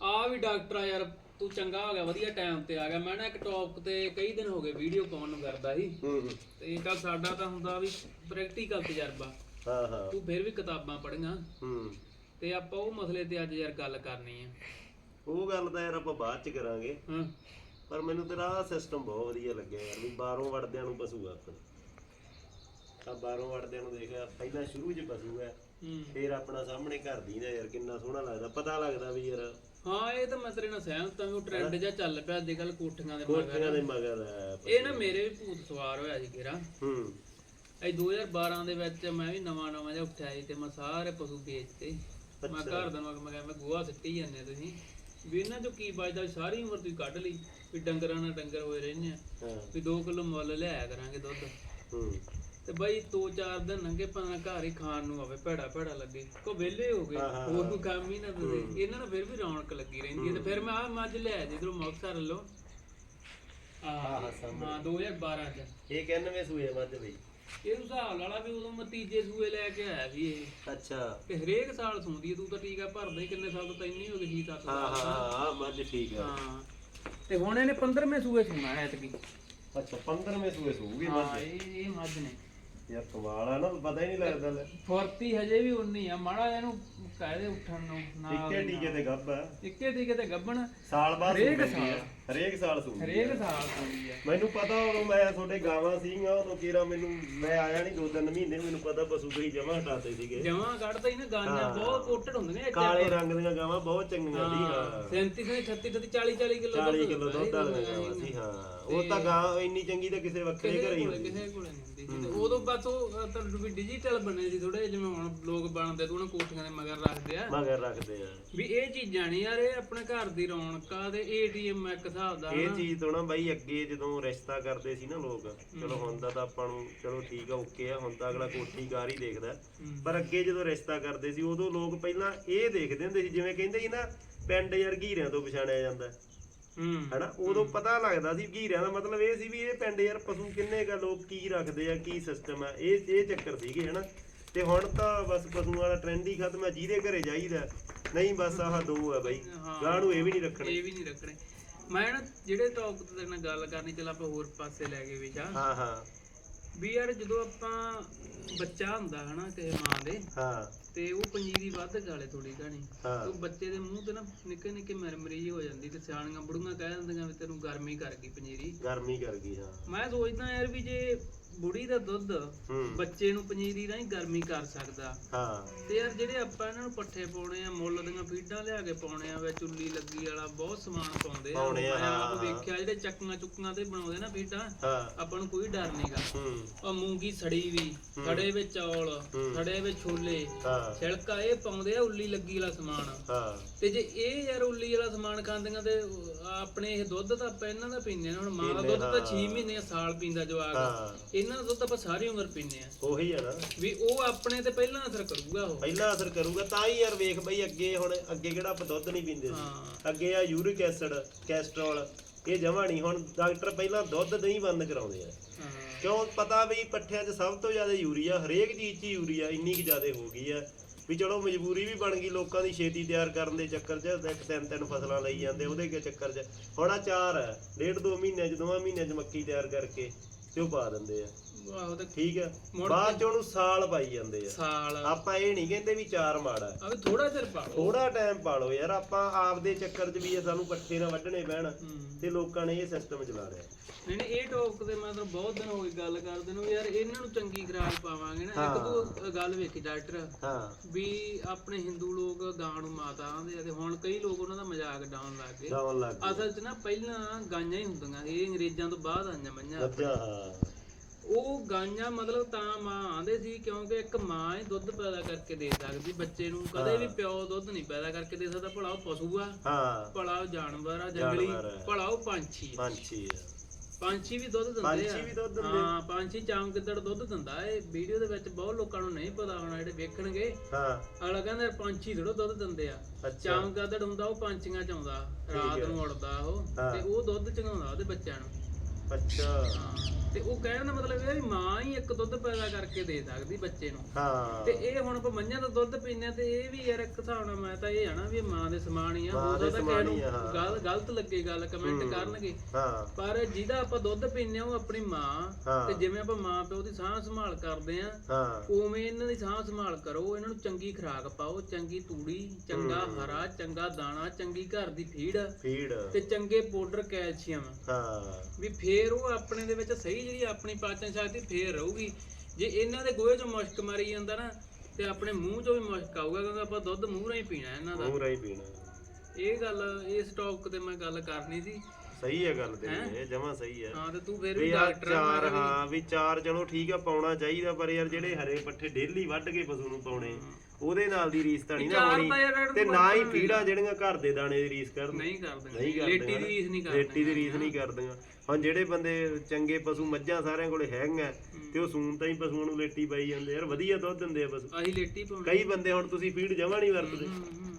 ਆ ਵੀ ਡਾਕਟਰ ਆ ਯਾਰ ਤੂੰ ਚੰਗਾ ਹੋ ਗਿਆ ਵਧੀਆ ਟਾਈਮ ਤੇ ਆ ਗਿਆ। ਮੈਂ ਨਾ ਇੱਕ ਟੌਪ ਤੇ ਕਈ ਦਿਨ ਹੋ ਗਏ ਵੀਡੀਓ ਪਾਉਣ ਨੂੰ ਕਰਦਾ ਸੀ। ਹੂੰ ਹੂੰ। ਤੇ ਕੱਲ ਸਾਡਾ ਤਾਂ ਹੁੰਦਾ ਵੀ ਪ੍ਰੈਕਟੀਕਲ ਤਜਰਬਾ। ਹਾਂ ਹਾਂ। ਤੂੰ ਫਿਰ ਵੀ ਕਿਤਾਬਾਂ ਪੜ੍ਹੀਆਂ ਹੂੰ। ਤੇ ਆਪਾਂ ਉਹ ਮਸਲੇ ਤੇ ਅੱਜ ਯਾਰ ਗੱਲ ਕਰਨੀ ਹੈ ਉਹ ਗੱਲ ਤਾਂ ਯਾਰ ਆਪਾਂ ਬਾਅਦ ਚ ਕਰਾਂਗੇ। ਹਾਂ। ਪਰ ਮੈਨੂੰ ਤੇਰਾ ਸਿਸਟਮ ਬਹੁਤ ਵਧੀਆ ਲੱਗਿਆ ਯਾਰ ਵੀ ਬਾਹਰੋਂ ਵੜਦਿਆਂ ਨੂੰ ਪਸ਼ੂ ਆਪਣੇ। ਆ ਬਾਹਰੋਂ ਵੜਦਿਆਂ ਨੂੰ ਦੇਖ ਪਹਿਲਾਂ ਸ਼ੁਰੂ 'ਚ ਪਸ਼ੂ ਹੈ। ਹੂੰ ਫੇਰ ਆਪਣਾ ਸਾਹਮਣੇ ਘਰ ਦੀ ਦਾ ਯਾਰ ਕਿੰਨਾ ਸੋਹਣਾ ਲੱਗਦਾ। ਪਤਾ ਲੱਗਦਾ ਵੀ ਯਾਰ ਹਾਂ ਇਹ ਤਾਂ ਮੈਂ ਤੇਰੇ ਨਾਲ ਸਹਿਮਤ ਹਾਂ ਵੀ ਉਹ ਟ੍ਰੈਂਡ ਜਿਹਾ ਚੱਲ ਪਿਆ ਅੱਜ ਕੱਲ ਕੋਠੀਆਂ ਦੇ ਕੋਠੀਆਂ ਦੇ ਮਗਰ ਹੈ ਇਹ ਨਾ ਮੇਰੇ ਵੀ ਭੂਤ ਸਵਾਰ ਹੋਇਆ ਸੀ ਕਿਰਾ ਹੂੰ। ਇਹ 2012 ਦੇ ਵਿੱਚ ਮੈਂ ਵੀ ਨਵਾਂ ਨਵਾਂ ਜਿਹਾ ਉੱਠਿਆ ਸੀ ਤੇ ਮੈਂ ਸਾਰੇ ਪਸ਼ੂ ਵੇਚਤੇ। ਮੈਂ ਘਰ ਦਾ ਮੈਂ ਮੈਂ ਕਿਹਾ ਮੈਂ ਗੋਹਾ ਸਿੱਟੀ ਜਾਂਦੇ ਤੁਸੀਂ। ਵੀ ਇਹਨਾਂ ਚੋਂ ਕੀ ਬਚਦਾ ਸਾਰੀ ਉਮਰ ਤੁਸੀਂ ਕੱਢ ਲਈ। ਵੀ ਡੰਗਰਾਂ ਨਾਲ ਡੰਗਰ ਹੋਏ ਰਹਿੰਦੇ ਆ। ਹਾਂ। ਵੀ 2 ਕਿਲੋ ਮੁੱਲ ਲਿਆਇਆ ਕਰਾਂਗੇ ਦੁੱਧ। ਹੂੰ। ਤੇ ਬਾਈ ਦੋ ਚਾਰ ਦਿਨ ਲੰਘੇ ਭਾਵੇਂ ਘਰ ਹੀ ਖਾਣ ਨੂੰ ਆਵੇ ਭੈੜਾ ਭੈੜਾ ਲੱਗੇ। ਕੋ ਵਿਹਲੇ ਹੋ ਗਏ ਹਾਂ, ਹਾਂ, ਹੋਰ ਕੋਈ ਕੰਮ ਹੀ ਨਾ ਤੁਸੀਂ। ਇਹਨਾਂ ਨੂੰ ਫਿਰ ਵੀ ਰੌਣਕ ਲੱਗੀ ਰਹਿੰਦੀ ਹੈ ਤੇ ਫਿਰ ਮੈਂ ਆ ਮੱਝ ਲਿਆ ਜਿੱਧਰੋਂ ਮੁਕਤਸਰ ਲੋ ਆਹ ਹਾਂ, ਸਾਹਮਣੇ। ਹਾਂ 2012 ਚ। ਇਹ 91 ਸੂਏ ਮੱਝ ਬਈ? ਇਹ ਹਿਸਾਬ ਲਾਲਾ ਵੀ ਉਦੋਂ ਮੈਂ ਤੀਜੇ ਸੂਏ ਲੈ ਕੇ ਆਇਆ ਸੀ ਇਹ। ਅੱਛਾ। ਤੇ ਹਰੇਕ ਸਾਲ ਸੁਣਦੀ ਹੈ ਤੂੰ ਤਾਂ ਟੀਕਾ ਭਰਦਾ ਹੀ ਕਿੰਨੇ ਸਾਲ ਤੋਂ ਤੈਨੂੰ ਹੀ ਹੋ ਗਏ ਜੀ ਤੱਕ ਹਾਂ ਹਾਂ ਹਾਂ ਹਾਂ, ਮੱਝ ਠੀਕ ਆ। ਹਾਂ। ਤੇ ਹੁਣ ਇਹਨੇ 15ਵੇਂ ਸੂਏ ਸੁਣਾ ਹੈ ਐਤਕੀ। ਅੱਛਾ 15ਵੇਂ ਸੂਏ ਸੂਗੀ ਹਾਂ ਮੱਝ ਇਹ ਇਹ ਮੱਝ ਨੇ। ਯਾਰ ਕਮਾਲ ਆ ਨਾ ਪਤਾ ਹੀ ਨਹੀਂ ਲੱਗਦਾ ਲੈ। ਫੁਰਤੀ ਹਜੇ ਵੀ ਉਨੀ ਆ ਮਾੜਾ ਇਹਨੂੰ ਕਾਇਦੇ ਉੱਠਣ ਨੂੰ ਨਾ ਇੱਕੇ ਟੀਕੇ ਤੇ ਗੱਭ ਆ। ਇੱਕੇ ਦੀ ਕਿਤੇ ਗੱਬਣ ਸਾਲ ਬਾਅਦ ਹਰੇਕ ਆ। ਸਾਲ। ਹਰੇਕ ਸਾਲ ਸੂੰਦੀ ਹਰੇਕ ਸਾਲ ਸੁਣੀ ਆ। ਮੈਨੂੰ ਪਤਾ ਉਦੋਂ ਮੈਂ ਤੁਹਾਡੇ ਗਾਵਾਂ ਸੀਗੀਆਂ ਉਦੋਂ ਕੀਰਾ ਮੈਨੂੰ ਮੈਂ ਆਇਆ ਨਹੀਂ ਦੋ ਤਿੰਨ ਮਹੀਨੇ ਮੈਨੂੰ ਪਤਾ ਪਸ਼ੂ ਤੁਸੀਂ ਜਮਾ ਹਟਾਤੇ ਸੀਗੇ। ਜਮਾਂ ਕੱਢਦਾ ਹੀ ਨਾ ਗਾਂਆਂ ਹਾਂ। ਬਹੁਤ ਕੋਟੜ ਹੁੰਦੀਆਂ ਨੇ ਕਾਲੇ ਰੰਗ ਦੀਆਂ ਗਾਵਾਂ ਬਹੁਤ ਚੰਗੀਆਂ ਸੀ ਹਾਂ। 37 36 38 40 40 ਕਿਲੋ 40 ਕਿਲੋ ਦੁੱਧ ਵਾਲੀਆਂ ਗਾਵਾਂ ਸੀ ਹਾਂ। ਉਹ ਤਾਂ ਗਾਂ ਇੰਨੀ ਚੰਗੀ ਤਾਂ ਕਿਸੇ ਵੱਖਰੇ ਘਰੇ ਹੀ ਹੁੰਦੀ। ਕਿਸੇ ਕੋਲੇ ਨਹੀਂ ਹੁੰਦੀ ਸੀ। ਤੇ ਉਦੋਂ ਬਸ ਉਹ ਅਹ, ਤਾਂ ਵੀ ਡਿਜੀਟਲ ਬਣੇ ਸੀ ਥੋੜੇ ਜਿਵੇਂ ਹੁਣ ਲੋਕ ਬਣਦੇ ਤੇ ਉਹਨਾਂ ਕੋਠੀਆਂ ਦੇ ਮਗਰ ਰੱਖਦੇ ਆ। ਮਗਰ ਰੱਖਦੇ ਆ। ਵੀ ਇਹ ਚੀਜ਼ਾਂ ਨਹੀਂ ਯਾਰ ਇਹ ਆਪਣੇ ਘਰ ਦੀ ਰੌਣਕ ਆ ਤੇ ਏਟੀਐਮ ਇੱਕ ਹਿਸਾਬ ਦਾ ਇਹ ਹਨਾ। ਚੀਜ਼ ਤੋਂ ਨਾ ਬਾਈ ਅੱਗੇ ਜਦੋਂ ਰਿਸ਼ਤਾ ਕਰਦੇ ਸੀ ਨਾ ਲੋਕ ਚਲੋ ਹੁੰਦਾ ਤਾਂ ਆਪਾਂ ਨੂੰ ਚਲੋ ਠੀਕ ਆ ਓਕੇ ਆ ਹੁਣ ਤਾਂ ਅਗਲਾ ਕੋਠੀ ਕਾਰ ਹੀ ਦੇਖਦਾ। ਪਰ ਅੱਗੇ ਜਦੋਂ ਰਿਸ਼ਤਾ ਕਰਦੇ ਸੀ ਉਦੋਂ ਲੋਕ ਪਹਿਲਾਂ ਇਹ ਦੇਖਦੇ ਹੁੰਦੇ ਸੀ ਜਿਵੇਂ ਕਹਿੰਦੇ ਸੀ ਨਾ ਪਿੰਡ ਯਾਰ ਘੀਰਿਆਂ ਤੋਂ ਪਛਾਣਿਆ ਜਾਂਦਾ। ਹੂੰ। ਹਨਾ? ਉਦੋਂ ਪਤਾ ਲੱਗਦਾ ਸੀ ਘੀਰਿਆਂ ਦਾ ਮਤਲਬ ਇਹ ਸੀ ਵੀ ਇਹ ਪਿੰਡ ਯਾਰ ਪਸ਼ੂ ਕਿੰਨੇ ਕਾ ਲੋਕ ਕੀ ਰੱਖਦੇ ਆ ਕੀ ਸਿਸਟਮ ਆ ਇਹ ਇਹ ਚੱਕਰ ਸੀਗੇ ਹਨਾ? ਤੇ ਹੁਣ ਤਾਂ ਬਸ ਪਸ਼ੂਆਂ ਵਾਲਾ ਟ੍ਰੈਂਡ ਹੀ ਖਤਮ ਹੈ ਜਿਹਦੇ ਘਰੇ ਜਾਈਦਾ ਨਹੀਂ ਬਸ ਆਹ ਦੋ ਆ ਬਾਈ। ਹਾਂ। ਨੂੰ ਇਹ ਵੀ ਨਹੀਂ ਰੱਖਣੇ। ਇਹ ਵੀ ਨਹੀਂ ਰੱਖਣੇ। ਮੈਂ ਨਾ ਜਿਹੜੇ ਟੌਪ ਤੇ ਤੇਰੇ ਨਾਲ ਗੱਲ ਕਰਨੀ ਚੱਲ ਆਪਾਂ ਹੋਰ ਪਾਸੇ ਲੈ ਗਏ ਵਿਚਾ ਹਾਂ ਹਾਂ। ਵੀ ਯਾਰ ਜਦੋਂ ਆਪਾਂ ਬੱਚਾ ਹੁੰਦਾ ਹਨਾ ਕਿਸੇ ਮਾਂ ਦੇ ਹਾਂ। ਤੇ ਉਹ ਪੰਜੀਰੀ ਵੱਧ ਗਾਲੇ ਥੋੜੀ ਕਹਾਣੀ ਹਾਂ। ਉਹ ਬੱਚੇ ਦੇ ਮੂੰਹ ਤੇ ਨਾ ਨਿੱਕੇ ਨਿੱਕੇ ਮਰਮਰੀ ਹੋ ਜਾਂਦੀ ਤੇ ਸਿਆਣੀਆਂ ਬੁੜੀਆਂ ਕਹਿ ਦਿੰਦੀਆਂ ਵੀ ਤੈਨੂੰ ਗਰਮੀ ਕਰ ਗਈ ਪੰਜੀਰੀ। ਗਰਮੀ ਕਰ ਗਈ ਹਾਂ। ਮੈਂ ਸੋਚਦਾ ਯਾਰ ਵੀ ਜੇ ਬੁੜੀ ਦਾ ਦੁੱਧ ਹੂੰ। ਬੱਚੇ ਨੂੰ ਪੰਜੀਰੀ ਰਾਹੀਂ ਗਰਮੀ ਕਰ ਸਕਦਾ। ਹਾਂ। ਤੇ ਯਾਰ ਜਿਹੜੇ ਆਪਾਂ ਇਹਨਾਂ ਨੂੰ ਪੱਠੇ ਪਾਉਣੇ ਆ ਮੁੱਲ ਦੀਆਂ ਫੀਡਾਂ ਲਿਆ ਕੇ ਪਾਉਣੇ ਆ ਵਿੱਚ ਉੱਲੀ ਲੱਗੀ ਵਾਲਾ ਬਹੁਤ ਸਮਾਨ ਪਾਉਂਦੇ ਆ। ਪਾਉਣੇ ਆ, ਮੈਂ ਆਪ ਹਾਂ। ਵੇਖਿਆ ਜਿਹੜੇ ਚੱਕੀਆਂ ਚੁੱਕੀਆਂ ਤੇ ਬਣਾਉਂਦੇ ਨਾ ਫੀਡਾਂ ਹਾਂ। ਆਪਾਂ ਨੂੰ ਕੋਈ ਡਰ ਨਹੀਂਗਾ ਹੂੰ। ਉਹ ਮੂੰਗੀ ਸੜੀ ਵੀ ਸੜੇ ਵਿੱਚ ਚੌਲ ਹੂੰ। ਸੜੇ ਵਿੱਚ ਛੋਲੇ ਹਾਂ। ਛਿਲਕਾ ਇਹ ਪਾਉਂਦੇ ਆ ਉੱਲੀ ਲੱਗੀ ਵਾਲਾ ਸਮਾਨ। ਹਾਂ। ਤੇ ਜੇ ਇਹ ਯਾਰ ਉੱਲੀ ਵਾਲਾ ਸਮਾਨ ਖਾਂਦੀਆਂ ਤੇ ਆਪਣੇ ਇਹ ਦੁੱਧ ਤਾਂ ਆਪਾਂ ਇਹਨਾਂ ਦਾ ਪੀਂਦੇ ਆ ਹੁਣ ਮਾਂ ਦਾ ਪੀਂਦੇ, ਦੁੱਧ ਤਾਂ ਹਾਂ। 6 ਮਹੀਨੇ ਸਾਲ ਪੀਂਦਾ ਜਵਾਕ। ਹਾਂ। ਇਹਨਾਂ ਦਾ ਦੁੱਧ ਆਪਾਂ ਸਾਰੀ ਉਮਰ ਪੀਂਦੇ ਆ। ਉਹੀ ਆ ਨਾ। ਵੀ ਉਹ ਆਪਣੇ ਤੇ ਪਹਿਲਾਂ ਅਸਰ ਕਰੂਗਾ ਉਹ। ਪਹਿਲਾਂ ਅਸਰ ਕਰੂਗਾ ਤਾਂ ਹੀ ਯਾਰ ਵੇਖ ਬਈ ਅੱਗੇ ਹੁਣ ਅੱਗੇ ਕਿਹੜਾ ਆਪਾਂ ਦੁੱਧ ਨਹੀਂ ਪੀਂਦੇ ਸੀ। ਹਾਂ। ਅੱਗੇ ਆ ਯੂਰਿਕ ਐਸਿਡ ਕੈਸਟਰੋਲ ਇਹ ਜਮਾ ਨਹੀਂ। ਹੁਣ ਡਾਕਟਰ ਪਹਿਲਾਂ ਦੁੱਧ ਨਹੀਂ ਬੰਦ ਕਰਾਉਂਦੇ ਆ। ਹਾਂ। ਕਿਉਂ? ਪਤਾ ਵੀ ਪੱਠਿਆਂ 'ਚ ਸਭ ਤੋਂ ਜ਼ਿਆਦਾ ਯੂਰੀਆ ਹਰੇਕ ਚੀਜ਼ 'ਚ ਯੂਰੀਆ ਇੰਨੀ ਕੁ ਜ਼ਿਆਦਾ ਹੋ ਗਈ ਆ। ਵੀ ਚਲੋ ਮਜਬੂਰੀ ਵੀ ਬਣ ਗਈ ਲੋਕਾਂ ਦੀ ਛੇਤੀ ਤਿਆਰ ਕਰਨ ਦੇ ਚੱਕਰ 'ਚ ਇੱਕ ਤਿੰਨ ਤਿੰਨ ਫਸਲਾਂ ਲਈ ਜਾਂਦੇ ਉਹਦੇ ਕੇ ਚੱਕਰ 'ਚ। ਹੁਣ ਆ ਚਾਰ ਆ ਡੇਢ ਦੋ ਮਹੀਨਿਆਂ 'ਚ ਦੋਵਾਂ ਮਹੀਨਿਆਂ 'ਚ ਮੱਕੀ ਤਿਆਰ ਕਰਕੇ। ਤੇ ਉਹ ਪਾ ਦਿੰਦੇ ਆ। ਆਹੋ ਤੇ ਠੀਕ ਆ? ਮੁੜ ਬਾਅਦ 'ਚ ਉਹਨੂੰ ਸਾਲ ਪਾਈ ਜਾਂਦੇ ਆ। ਸਾਲ। ਆਪਾਂ ਇਹ ਨਹੀਂ ਕਹਿੰਦੇ ਵੀ ਚਾਰ ਮਾੜਾ। ਆ ਵੀ ਥੋੜਾ ਚਿਰ ਪਾ ਲਓ। ਥੋੜਾ ਟਾਈਮ ਪਾਲੋ ਯਾਰ ਆਪਾਂ ਆਪਦੇ ਚੱਕਰ 'ਚ ਵੀ ਇਹ ਸਾਨੂੰ ਪੱਠੇ ਨਾ ਵੱਢਣੇ ਪੈਣ ਹੂੰ। ਤੇ ਲੋਕਾਂ ਨੇ ਇਹ ਸਿਸਟਮ ਚਲਾ ਲਿਆ। ਨਹੀਂ ਨਹੀਂ ਇਹ ਟੌਪ ਤੇ ਮੈਂ ਤਾਂ ਬਹੁਤ ਦਿਨ ਹੋ ਗਏ ਗੱਲ ਕਰਦੇ ਨੂੰ ਯਾਰ ਇਹਨਾਂ ਨੂੰ ਚੰਗੀ ਖਰਾਕ ਪਾਵਾਂਗੇ ਨਾ। ਇੱਕ। ਤੂੰ ਗੱਲ ਵੇਖੀ ਡਾਕਟਰ ਹਾਂ। ਵੀ ਆਪਣੇ ਹਿੰਦੂ ਲੋਕ ਗਾਂ ਨੂੰ ਮਾਤਾ ਆਂਦੇ ਆ ਤੇ ਹੁਣ ਕਈ ਲੋਕ ਉਹਨਾਂ ਦਾ ਮਜ਼ਾਕ ਡਾਉਣ ਲੱਗ ਗਏ। ਅਸਲ 'ਚ ਨਾ ਪਹਿਲਾਂ ਗਾਈਆਂ ਹੀ ਹੁੰਦੀਆਂ ਇਹ ਅੰਗਰੇਜ਼ਾਂ ਤੋਂ ਬਾਅਦ ਆਈਆਂ ਮਈਆਂ ਉਹ ਗਾਈਆਂ ਮਤਲਬ ਤਾਂ ਮਾਂ ਆਂਦੇ ਸੀ ਕਿਉਂਕਿ ਇੱਕ ਮਾਂ ਹੀ ਦੁੱਧ ਪੈਦਾ ਕਰਕੇ ਦੇ ਸਕਦੀ ਬੱਚੇ ਨੂੰ। ਕਦੇ ਵੀ ਪਿਓ ਦੁੱਧ ਨਹੀਂ ਪੈਦਾ ਕਰਕੇ ਦੇ ਸਕਦਾ ਭਲਾ ਉਹ ਪਸ਼ੂ ਆ। ਹਾਂ। ਭਲਾ ਉਹ ਜਾਨਵਰ ਆ ਜੰਗਲੀ। ਭਲਾ ਉਹ ਪੰਛੀ ਆ। ਪੰਛੀ ਆ। ਪੰਛੀ ਵੀ ਦੁੱਧ ਦਿੰਦੇ ਆ। ਪੰਛੀ ਵੀ ਦੁੱਧ ਦਿੰਦੇ? ਹਾਂ ਪੰਛੀ ਚਾਮ ਗਿੱਦੜ ਦੁੱਧ ਦਿੰਦਾ ਇਹ ਵੀਡੀਓ ਦੇ ਵਿੱਚ ਬਹੁਤ ਲੋਕਾਂ ਨੂੰ ਨਹੀਂ ਪਤਾ ਹੋਣਾ ਜਿਹੜੇ ਵੇਖਣਗੇ। ਹਾਂ। ਅਗਲਾ ਕਹਿੰਦਾ ਪੰਛੀ ਥੋੜਾ ਦੁੱਧ ਦਿੰਦੇ ਆ। ਅੱਛਾ। ਚਾਮ ਗਿੱਦੜ ਹੁੰਦਾ ਉਹ ਪੰਛੀਆਂ ਚ ਆਉਂਦਾ। ਰਾਤ। ਨੂੰ ਉੜਦਾ ਉਹ। ਤੇ ਉਹ ਦੁੱਧ ਚੰਗਾਉਂਦਾ ਉਹਦੇ ਬੱਚਿਆਂ ਨੂੰ। ਅੱਛਾ। ਤੇ ਉਹ ਕਹਿਣ ਦਾ ਮਤਲਬ ਇਹ ਆ ਵੀ ਮਾਂ ਹੀ ਇੱਕ ਦੁੱਧ ਪੈਦਾ ਕਰਕੇ ਦੇ ਸਕਦੀ ਬੱਚੇ ਨੂੰ। ਹਾਂ। ਤੇ ਇਹ ਹੁਣ ਆਪਾਂ ਮੱਝਾਂ ਦਾ ਦੁੱਧ ਪੀਂਦੇ ਆ ਤੇ ਇਹ ਵੀ ਯਾਰ ਇੱਕ ਹਿਸਾਬ ਨਾਲ ਮੈਂ ਤਾਂ ਇਹ ਆ ਨਾ ਵੀ ਇਹ ਮਾਂ ਦੇ ਸਮਾਨ ਹੀ ਆ ਮਾਂ ਹੋ ਦੇ ਸਕਦਾ ਕਿਸੇ ਸਮਾਨ ਨੂੰ ਹੀ ਆ, ਹਾਂ। ਗਲ ਗਲਤ ਲੱਗੇ ਗੱਲ ਕਮੈਂਟ ਕਰਨਗੇ। ਹਾਂ। ਪਰ ਜਿਹਦਾ ਆਪਾਂ ਦੁੱਧ ਪੀਂਦੇ ਆ ਉਹ ਆਪਣੀ ਮਾਂ ਹਾਂ। ਤੇ ਜਿਵੇਂ ਆਪਾਂ ਮਾਂ ਪਿਓ ਦੀ ਸਾਂਭ ਸੰਭਾਲ ਕਰਦੇ ਆ ਹਾਂ। ਉਵੇਂ ਇਹਨਾਂ ਦੀ ਸਾਂਭ ਸੰਭਾਲ ਕਰੋ ਇਹਨਾਂ ਨੂੰ ਚੰਗੀ ਖੁਰਾਕ ਪਾਓ ਚੰਗੀ ਤੂੜੀ ਚੰਗਾ ਹਰਾ ਚੰਗਾ ਦਾਣਾ ਚੰਗੀ ਘਰ ਦੀ ਫੀਡ ਫੀਡ। ਤੇ ਚੰਗੇ ਪਾਊਡਰ ਕੈਲਸ਼ੀਅਮ। ਹਾਂ। ਵੀ ਫੇਰ ਉਹ ਆਪਣੇ ਦੇ ਵਿੱਚ ਸਹੀ ਜਿਹੜੀ ਆਪਣੀ ਪਾਚਨ ਸ਼ਕਤੀ ਫੇਰ ਰਹੂਗੀ। ਜੇ ਇਹਨਾਂ ਦੇ ਗੋਹੇ ਚੋਂ ਮੁਸ਼ਕ ਮਾਰੀ ਜਾਂਦਾ ਨਾ ਤੇ ਆਪਣੇ ਮੂੰਹ ਚੋਂ ਵੀ ਮੁਸ਼ਕ ਆਊਗਾ ਕਿਉਂਕਿ ਆਪਾਂ ਦੁੱਧ ਮੂੰਹ ਹੀ ਪੀਣਾ ਇਹਨਾਂ ਦਾ। ਮੂੰਹ ਪੀਣਾ। ਇਹ ਗੱਲ ਇਸ ਟੌਕ ਤੇ ਮੈਂ ਗੱਲ ਕਰਨੀ ਸੀ। ਸਹੀ ਹੈ ਗੱਲ ਤੇਰੀ ਇਹ ਜਮਾ ਸਹੀ ਹੈ। ਹਾਂ ਤੇ ਤੂੰ ਫੇਰ ਵੀ ਡਾਕਟਰ ਚਾਰ ਹਾਂ ਵੀ ਚਾਰ ਚਲੋ ਠੀਕ ਆ ਪਾਉਣਾ ਚਾਹੀਦਾ ਪਰ ਯਾਰ ਜਿਹੜੇ ਹਰੇ ਪੱਠੇ ਡੇਲੀ ਵੱਢ ਕੇ ਪਸ਼ੂ ਨੂੰ ਪਾਉਣੇ ਉਹਦੇ ਨਾਲ ਦੀ ਰੀਸ ਤਾਂ ਨਹੀਂ ਨਾ ਹੋਣੀ। ਤਾਂ ਨਾ ਹੀ ਫੀੜਾ ਜਿਹੜੀਆਂ ਘਰ ਦੇ ਦਾਣੇ ਦੀ ਰੀਸ ਕਰਨ। ਨਹੀਂ ਕਰਦੇ। ਨਹੀਂ ਕਰਦੇ ਲੇਟੀ ਦੀ ਰੀਸ ਨਹੀਂ ਕਰਦੇ ਰੇਟੀ ਦੀ ਰੀਸ ਨਹੀਂ ਕਰਦੀਆਂ। ਹੁਣ ਜਿਹੜੇ ਬੰਦੇ ਚੰਗੇ ਪਸ਼ੂ ਮੱਝਾਂ ਸਾਰਿਆਂ ਕੋਲੇ ਹੈਗੀਆਂ ਤੇ ਉਹ ਸੂਣ ਤਾਂ ਹੀ ਪਸ਼ੂਆਂ ਨੂੰ ਲੇਟੀ ਪਾਈ ਜਾਂਦੇ ਯਾਰ ਵਧੀਆ ਦੁੱਧ ਦਿੰਦੇ ਆ ਪਸ਼ੂ। ਆਹੀ ਲੇਟੀ ਪਾਉਣੀ ਕਈ ਬੰਦੇ ਹੁਣ ਤੁਸੀਂ ਫੀਡ ਜਮਾ ਨਹੀਂ ਵਰਤਦੇ।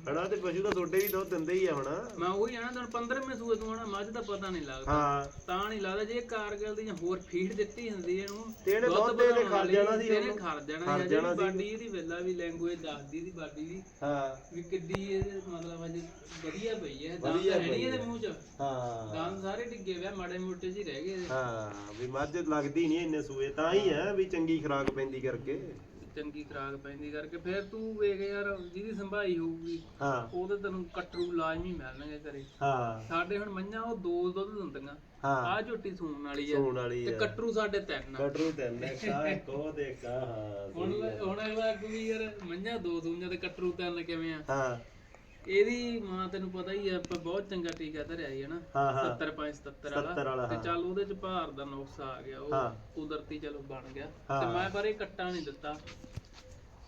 ਹੂੰ, ਹੂੰ। ਹਨਾ ਤੇ ਪਸ਼ੂ ਤਾਂ ਤੁਹਾਡੇ ਵੀ ਦੁੱਧ ਦਿੰਦੇ ਹੀ ਆ ਹੁਣ। ਮੈਂ ਉਹੀ ਆਣਾ ਤੁਹਾਨੂੰ 15ਵੇਂ ਸੂਏ ਤੋਂ ਆਣਾ ਮੱਝ ਦਾ ਪਤਾ ਨਹੀਂ ਲੱਗਦਾ। ਹਾਂ। ਤਾਂ ਨਹੀਂ ਲੱਗਦਾ ਜੇ ਕਾਰਗਲ ਦੀ ਜਾਂ ਹੋਰ ਫੀਡ ਦਿੱਤੀ ਹੁੰਦੀ ਇਹਨੂੰ ਤੇ ਇਹਨੇ ਦੁੱਧ ਦੇ ਇਹਨੇ ਖੜ ਜਾਣਾ ਸੀ ਇਹਨੇ। ਖੜ ਜਾਣਾ ਸੀ। ਜਿਹੜੀ ਬਾਡੀ ਇਹਦੀ ਵੇਲਾ ਵੀ ਲੈਂਗੁਏਜ ਦੱਸਦੀ ਦੀ ਬਾਡੀ ਦੀ। ਹਾਂ। ਵੀ ਕਿੱਡੀ ਇਹ ਮਤਲਬ ਅੱਜ ਵਧੀਆ ਪਈ ਹੈ ਦੰਦ ਪਈ ਇਹਦੇ। ਮੂੰਹ 'ਚ। ਹਾਂ। ਦੰਦ ਸਾਰੇ ਡਿੱਗੇ ਹੋਏ ਮਾੜੇ ਮੋਟੇ ਜਿਹੇ ਰਹਿ ਗਏ ਇਹਦੇ। ਹਾਂ ਵੀ ਮੱਝ ਲੱਗਦੀ ਨਹੀਂ ਇੰਨੇ ਸੂਏ ਤਾਂ ਹੀ ਹੈ ਵੀ ਚੰਗੀ ਖੁਰਾਕ ਪੈਂਦੀ ਕਰਕੇ। ਚੰਗੀ ਖਰਾਕ ਪੈਂਦੀ ਕਰਕੇ ਫਿਰ ਤੂੰ ਵੇਖ ਯਾਰ ਜਿਹਦੀ ਸੰਭਾਈ ਹੋਊਗੀ ਹਾਂ। ਉਹਦੇ ਤੈਨੂੰ ਕਟਰੂ ਲਾਜ਼ਮੀ ਮਿਲਣਗੇ ਘਰੇ। ਹਾਂ। ਸਾਡੇ ਹੁਣ ਮੱਝਾਂ ਉਹ ਦੋ ਦੁੱਧ ਦਿੰਦੀਆਂ। ਹਾਂ। ਆਹ ਝੋਟੀ ਸੂਣ ਵਾਲੀ ਆ। ਸੂਣ ਵਾਲੀ ਤੇ ਕਟਰੂ ਸਾਡੇ ਤਿੰਨ ਆ। ਕਟਰੂ ਤੈਨ ਕਾ ਕੋ ਦੇ ਕਾ ਹਾਂ ਹੁਣ। ਹੁਣ ਅਗਲਾ ਵੀ ਯਾਰ ਮੱਝਾਂ ਦੋ ਦੂੰਜਾਂ ਤੇ ਕਟਰੂ ਤਿੰਨ ਕਿਵੇਂ ਆ? ਹਾਂ। ਇਹਦੀ ਮਾਂ ਤੈਨੂੰ ਪਤਾ ਹੀ ਆ ਆਪਾਂ ਬਹੁਤ ਚੰਗਾ ਟੀਕਾ ਧਰਿਆ ਹਾਂ ਹਾਂ। 70 5 77 77 ਵਾਲਾ, ਵਾਲਾ ਤੇ ਹਾਂ। ਚੱਲ ਉਹਦੇ ਚ ਭਾਰ ਦਾ ਨੁਕਸ ਆ ਗਿਆ ਉਹ ਹਾਂ। ਕੁਦਰਤੀ ਚਲੋ ਬਣ ਗਿਆ। ਹਾਂ। ਤੇ ਮੈਂ ਪਰ ਇਹ ਕੱਟਾ ਨਹੀਂ ਦਿੱਤਾ।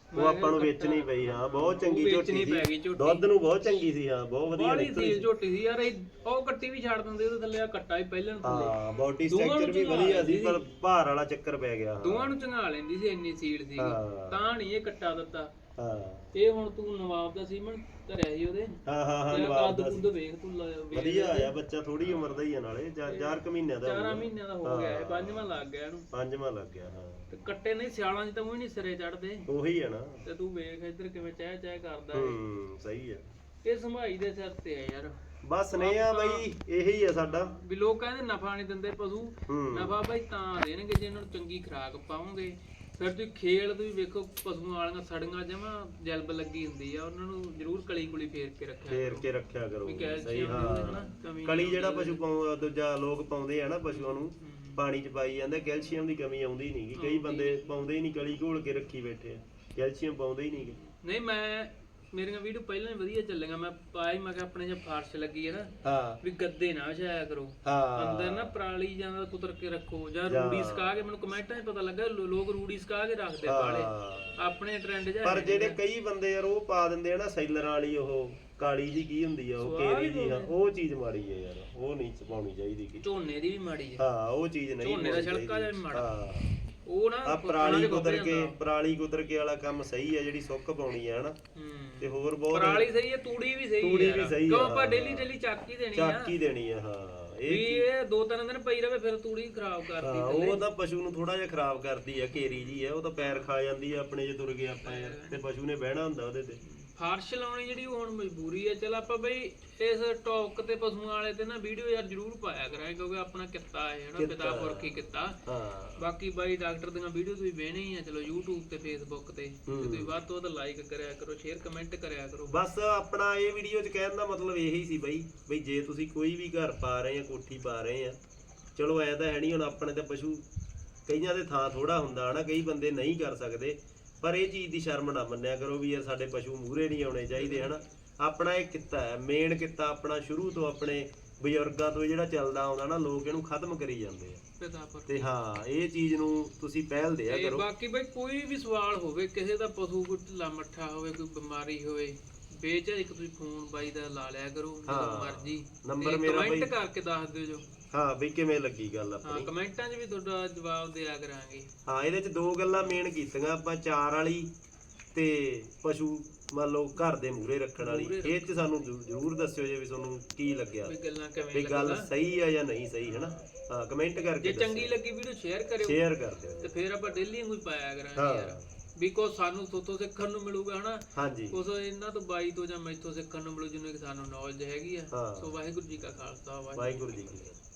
ਉਹ ਆਪਾਂ ਨੂੰ ਵੇਚਣੀ ਪਈ ਹਾਂ। ਬਹੁਤ ਚੰਗੀ ਝੋਟੀ ਵੇਚਣੀ ਪੈ ਗਈ ਸੀ ਝੋਟੀ। ਦੁੱਧ ਨੂੰ ਬਹੁਤ ਚੰਗੀ ਸੀ ਹਾਂ। ਬਹੁਤ ਵਧੀਆ ਨਿਕਲੀ ਸੀ। ਝੋਟੀ ਸੀ। ਯਾਰ ਇਹ ਉਹ ਕੱਟੀ ਵੀ ਛੱਡ ਦਿੰਦੇ ਉਹਦੇ ਥੱਲੇ ਆ ਕੱਟਾ ਹੀ ਪਹਿਲਾਂ ਨੂੰ ਥੱਲੇ। ਹਾਂ ਬੋਡੀ ਦੋਵਾਂ ਨੂੰ ਸਟਰਕਚਰ ਵੀ ਵਧੀਆ ਸੀ ਪਰ ਭਾਰ ਵਾਲਾ ਚੱਕਰ ਪੈ ਗਿਆ ਹਾਂ। ਦੋਵਾਂ ਨੂੰ ਚੰਗਾ ਲੈਂਦੀ ਸੀ ਇੰਨੀ ਸੀਲ ਸੀ ਹਾਂ। ਤਾਂ ਨਹੀਂ ਇਹ ਕੱਟਾ ਦਿੱਤਾ। ਹਾਂ। ਇਹ ਹੁਣ ਤੂੰ ਨਵਾਬ ਦਾ ਸੀਮਨ ਧਰਿਆ ਸੀ ਉਹਦੇ। ਹਾਂ ਹਾਂ ਹਾਂ ਤੇ ਨਵਾਬ ਕੱਦ ਦਾ ਕੁੱਦ ਵੇਖ ਤੂੰ ਲ- ਵੇਖ ਵਧੀਆ ਆਇਆ ਬੱਚਾ ਥੋੜੀ ਉਮਰ ਦਾ ਹੀ ਆ ਨਾਲੇ। 4 ਕੁ ਮਹੀਨਿਆਂ ਦਾ ਚਾਰਾਂ ਹੋਊਗਾ। ਮਹੀਨਿਆਂ ਦਾ ਹੋ ਗਿਆ ਇਹ ਪੰਜਵਾਂ ਲੱਗ ਗਿਆ ਇਹਨੂੰ। ਪੰਜਵਾਂ ਲੱਗ ਗਿਆ ਹਾਂ। ਤੇ ਕੱਟੇ ਨਹੀਂ ਸਿਆਲਾਂ 'ਚ ਤਾਂ ਉਹ ਨਹੀਂ ਸਿਰੇ ਚੜਦੇ ਉਹੀ ਹੈ ਨਾ। ਤੇ ਤੂੰ ਵੇਖ ਇੱਧਰ ਕਿਵੇਂ ਚਹਿ ਚਹਿ ਕਰਦਾ ਇਹ। ਹੂੰ ਸਹੀ ਹੈ ਇਹ ਸੰਭਾਈ ਦੇ ਸਿਰ ਤੇ ਆ ਯਾਰ। ਬਸ ਨੇ ਆ ਬਈ ਇਹੀ ਹੈ ਸਾਡਾ। ਵੀ ਲੋਕ ਕਹਿੰਦੇ ਨਫਾ ਨਹੀਂ ਦਿੰਦੇ ਪਸ਼ੂ। ਹੂੰ। ਨਫਾ ਬਾਈ ਤਾਂ ਦੇਣਗੇ ਜੇ ਇਹਨਾਂ ਨੂੰ ਚੰਗੀ ਖੁਰਾਕ ਪਾਉਂਗੇ। ਫਿਰ ਤੁਸੀਂ ਖੇਲ ਤੁਸੀਂ ਵੇਖੋ ਪਸ਼ੂਆਂ ਵਾਲੀਆਂ ਸੜੀਆਂ ਜਮਾ ਜਲਬ ਲੱਗੀ ਹੁੰਦੀ ਆ ਉਹਨਾਂ ਨੂੰ ਜ਼ਰੂਰ ਕਲੀ ਕੁਲੀ ਫੇਰ ਕੇ ਰੱਖਿਆ ਫੇਰ। ਕੇ ਰੱਖਿਆ ਕਰੋ ਵੀ ਸਹੀ ਕੈਲਸ਼ੀਅਮ ਦੀ ਉਹਦੇ ਹਨਾ ਹਾਂ ਕਲੀ ਜਿਹੜਾ ਪਸ਼ੂ ਪਾਉ ਦੂਜਾ ਲੋਕ ਪਾਉਂਦੇ ਆ ਨਾ ਪਸ਼ੂਆਂ ਨੂੰ। ਪਾਣੀ ਚ ਪਾਈ ਜਾਂਦੇ ਕੈਲਸ਼ੀਅਮ ਦੀ ਕਮੀ ਆਉਂਦੀ ਨਹੀਂ ਕਈ ਬੰਦੇ ਪਾਉਂਦੇ ਹੀ ਨਹੀਂ ਕਲੀ ਘੋਲ ਕੇ ਰੱਖੀ ਬੈਠੇ ਆ। ਕੈਲਸ਼ੀਅਮ ਪਾਉਂਦੇ ਹੀ ਨਹੀਂ ਨਹੀਂ ਮੈਂ ਮੇਰੀਆਂ ਵੀਡੀਓ ਪਹਿਲਾਂ ਹੀ ਵਧੀਆ ਚੱਲੀਆਂ ਮੈਂ ਪਾਈ ਮੈਂ ਕਿਹਾ ਆਪਣੇ ਜੇ ਫਾਰਸ਼ ਲੱਗੀ ਹੈ ਨਾ ਹਾਂ। ਵੀ ਗੱਦੇ ਨਾ ਵਿਛਾਇਆ ਕਰੋ। ਹਾਂ। ਅੰਦਰ ਨਾ ਪਰਾਲੀ ਜਾਂ ਕੁਤਰ ਕੇ ਰੱਖੋ ਜਾਂ ਜਾਂ- ਰੂੜੀ ਸਕਾ ਕੇ ਮੈਨੂੰ ਕਮੈਂਟਾਂ 'ਚ ਪਤਾ ਲੱਗਾ ਲੋ- ਲੋਕ ਰੂੜੀ ਸਕਾ ਕੇ ਰੱਖਦੇ ਪਾਲੇ। ਹਾਂ ਆਪਣੇ ਟ੍ਰੈਂਡ ਜਿਹਾ ਪਰ ਜਿਹੜੇ ਕਈ ਬੰਦੇ ਯਾਰ ਉਹ ਪਾ ਦਿੰਦੇ ਆ ਨਾ ਸੈਲਰ ਵਾਲੀ ਉਹ ਕਾਲੀ ਜੀ ਕੀ ਹੁੰਦੀ ਆ ਉਹ ਕੇਰੀ ਜੀ ਹਾਂ। ਉਹ ਚੀਜ਼ ਮਾੜੀ ਆ ਯਾਰ ਉਹ ਨਹੀਂ ਪਾਉਣੀ ਚਾਹੀਦੀ। ਗੀ। ਝੋਨੇ ਦੀ ਵੀ ਮਾੜੀ ਹੈ। ਹਾਂ ਉਹ ਚੀਜ਼ ਨਹੀਂ ਝੋਨੇ ਦਾ ਪਾਉਣੀ ਛਿਲਕਾ ਜਿਹਾ ਵੀ। ਮਾੜਾ। ਹਾਂ। ਉਹ ਨਾ ਆ ਪਰਾਲੀ ਕੁਦਰ ਕੇ ਪਰਾਲੀ ਕੁਦਰ ਕੇ ਵਾਲਾ ਕੰਮ ਸਹੀ ਹੈ ਜਿਹੜੀ ਸੁੱਕ ਪਾਉਣੀ ਹੈ ਹਨਾ? ਹੂੰ। ਤੇ ਹੋਰ ਬਹੁਤ ਪਰਾਲੀ ਸਹੀ ਹੈ ਤੂੜੀ ਵੀ ਸਹੀ ਤੂੜੀ ਹੈ ਵੀ ਯਾਰ। ਸਹੀ ਕਿਉਂ ਆ। ਆਪਾਂ ਡੇਲੀ ਡੇਲੀ ਚੱਕ ਹੀ ਦੇਣੀ ਆ। ਚੱਕ ਹੀ ਦੇਣੀ ਆ ਹਾਂ। ਵੀ ਇਹ ਦੋ ਤਿੰਨ ਦਿਨ ਪਈ ਰਵੇ ਫਿਰ ਤੂੜੀ ਖਰਾਬ ਕਰਦੀ ਹਾਂ ਉਹ ਤਾਂ ਪਸ਼ੂ ਨੂੰ ਥੋੜਾ ਜਿਹਾ ਖਰਾਬ ਕਰਦੀ ਆ ਘੇਰੀ ਜੀ ਆ ਉਹ ਤਾਂ ਪੈਰ ਖਾ ਜਾਂਦੀ ਆ ਆਪਣੇ ਜੇ ਤੁਰ ਗਏ ਆਪਾਂ ਯਾਰ ਤੇ ਪਸ਼ੂ ਨੇ ਬਹਿਣਾ ਹੁੰਦਾ ਉਹਦੇ ਤੇ। ਫਾਰਸ਼ ਲਾਉਣੀ ਜਿਹੜੀ ਉਹ ਹੁਣ ਮਜਬੂਰੀ ਹੈ ਚਲ ਆਪਾਂ ਬਈ ਇਸ ਟੌਕ ਤੇ ਪਸ਼ੂਆਂ ਵਾਲੇ ਤੇ ਨਾ ਵੀਡੀਓ ਯਾਰ ਜ਼ਰੂਰ ਪਾਇਆ ਕਰਾਂਗੇ ਕਿਉਂਕਿ ਆਪਣਾ ਕਿੱਤਾ ਹੈ ਹਨਾ ਪਿਤਾ ਪੁਰਖੀ ਕਿੱਤਾ। ਹਾਂ। ਬਾਕੀ ਬਾਈ ਡਾਕਟਰ ਦੀਆਂ ਵੀਡੀਓ ਤੁਸੀਂ ਵੇਖਣੇ ਹੀ ਆ ਚਲੋ YouTube ਤੇ Facebook ਤੇ। ਤੇ ਤੁਸੀਂ ਵੱਧ ਤੋਂ ਵੱਧ ਲਾਈਕ ਕਰਿਆ ਕਰੋ ਸ਼ੇਅਰ ਕਮੈਂਟ ਕਰਿਆ ਕਰੋ। ਬਸ ਆਪਣਾ ਇਹ ਵੀਡੀਓ 'ਚ ਕਹਿਣ ਦਾ ਮਤਲਬ ਇਹੀ ਸੀ ਬਈ ਬਈ ਜੇ ਤੁਸੀਂ ਕੋਈ ਵੀ ਘਰ ਪਾ ਰਹੇ ਆ ਕੋਠੀ ਪਾ ਰਹੇ ਆ ਚਲੋ ਐ ਤਾਂ ਹੈ ਨਹੀਂ ਹੁਣ ਆਪਣੇ ਤਾਂ ਪਸ਼ੂ ਕਈਆਂ ਦੇ ਥਾਂ ਥੋੜਾ ਹੁੰਦਾ ਹਨਾ ਕਈ ਬੰਦੇ ਨਹੀਂ ਕਰ ਸਕਦੇ। ਪਰ ਇਹ ਚੀਜ਼ ਦੀ ਸ਼ਰਮ ਨਾ ਮੰਨਿਆ ਕਰੋ ਵੀ ਯਾਰ ਸਾਡੇ ਪਸ਼ੂ ਮੂਹਰੇ ਨਹੀਂ ਆਉਣੇ ਚਾਹੀਦੇ ਹਨਾ? ਆਪਣਾ ਇਹ ਕਿੱਤਾ ਹੈ ਮੇਨ ਕਿੱਤਾ ਆਪਣਾ ਸ਼ੁਰੂ ਤੋਂ ਆਪਣੇ ਬਜ਼ੁਰਗਾਂ ਤੋਂ ਜਿਹੜਾ ਚੱਲਦਾ ਆਉਂਦਾ ਨਾ ਲੋਕ ਇਹਨੂੰ ਖਤਮ ਕਰੀ ਜਾਂਦੇ ਆ। ਪਿਤਾ ਤੇ ਹਾਂ ਇਹ ਚੀਜ਼ ਨੂੰ ਤੁਸੀਂ ਪਹਿਲ ਦਿਆ ਤੇ ਕਰੋ। ਬਾਕੀ ਬਈ ਕੋਈ ਵੀ ਸਵਾਲ ਹੋਵੇ ਕਿਸੇ ਦਾ ਪਸ਼ੂ ਕੋਈ ਢਿੱਲਾ ਮੱਠਾ ਹੋਵੇ ਕੋਈ ਬਿਮਾਰੀ ਹੋਵੇ ਬੇਝਿਜਕ ਤੁਸੀਂ ਫੋਨ ਬਾਈ ਦਾ ਲਾ ਲਿਆ ਕਰੋ ਜਦੋਂ। ਮਰਜ਼ੀ। ਨੰਬਰ ਮੇਰਾ ਕਮੈਂਟ ਬਈ ਕਰਕੇ ਦੱਸ ਦਿਓ ਜੋ। ਹਾਂ ਵੀ ਕਿਵੇਂ ਲੱਗੀ ਗੱਲ ਹਾਂ ਆਪਣੀ? ਕਮੈਂਟਾਂ 'ਚ ਵੀ ਤੁਹਾਡਾ ਜਵਾਬ ਦਿਆ ਕਰਾਂਗੇ। ਹਾਂ ਇਹਦੇ ਚ ਦੋ ਗੱਲਾਂ ਮੇਨ ਕੀਤੀਆਂ ਆਪਾਂ ਚਾਰ ਵਾਲੀ ਤੇ ਪਸ਼ੂ ਮੰਨ ਲਓ ਘਰ ਦੇ ਮੂਹਰੇ ਰੱਖਣ ਵਾਲੀ। ਮੂਹਰੇ ਇਹ ਚ ਸਾਨੂੰ ਜ਼ਰੂ- ਜ਼ਰੂਰ ਦੱਸਿਓ ਜੇ ਵੀ ਤੁਹਾਨੂੰ ਕੀ ਲੱਗਿਆ। ਵੀ ਗੱਲਾਂ ਕਿਵੇਂ ਵੀ ਗੱਲ ਲੱਗਦਾ। ਸਹੀ ਆ ਜਾਂ ਨਹੀਂ ਸਹੀ ਹਨਾ? ਹਾਂ ਕਮੈਂਟ ਕਰਕੇ ਜੇ ਚੰਗੀ ਲੱਗੀ ਵੀਡੀਓ ਸ਼ੇਅਰ ਕਰਿਓ। ਸ਼ੇਅਰ ਕਰ ਦਿਓ। ਤੇ ਫਿਰ ਆਪਾਂ ਡੇਲੀ ਵਾਂਗੂ ਹੀ ਪਾਇਆ ਕਰਾਂਗੇ ਹਾਂ। ਯਾਰ। ਵੀ ਕੋ ਸਾਨੂੰ ਤੋਤੋਂ ਸਿੱਖਣ ਨੂੰ ਮਿਲੂਗਾ ਹਨਾ? ਹਾਂਜੀ। ਕੁਛ ਇਹਨਾਂ ਤੋਂ ਬਾਈ ਤੋਂ ਜਾਂ ਮੈਥੋਂ ਸਿੱਖਣ ਨੂੰ ਮਿਲੂ ਜਿੰਨੇ ਕਿ ਸਾਨੂੰ ਨੌਲੇਜ ਹੈਗੀ ਆ। ਹਾਂ। ਸੋ ਵਾਹਿਗੁਰੂ ਜੀ ਕਾ ਖਾਲਸਾ ਵਾਹਿਗੁਰੂ ਵਾਹਿਗੁਰੂ ਜੀ ਕੀ ਫਤਿਹ।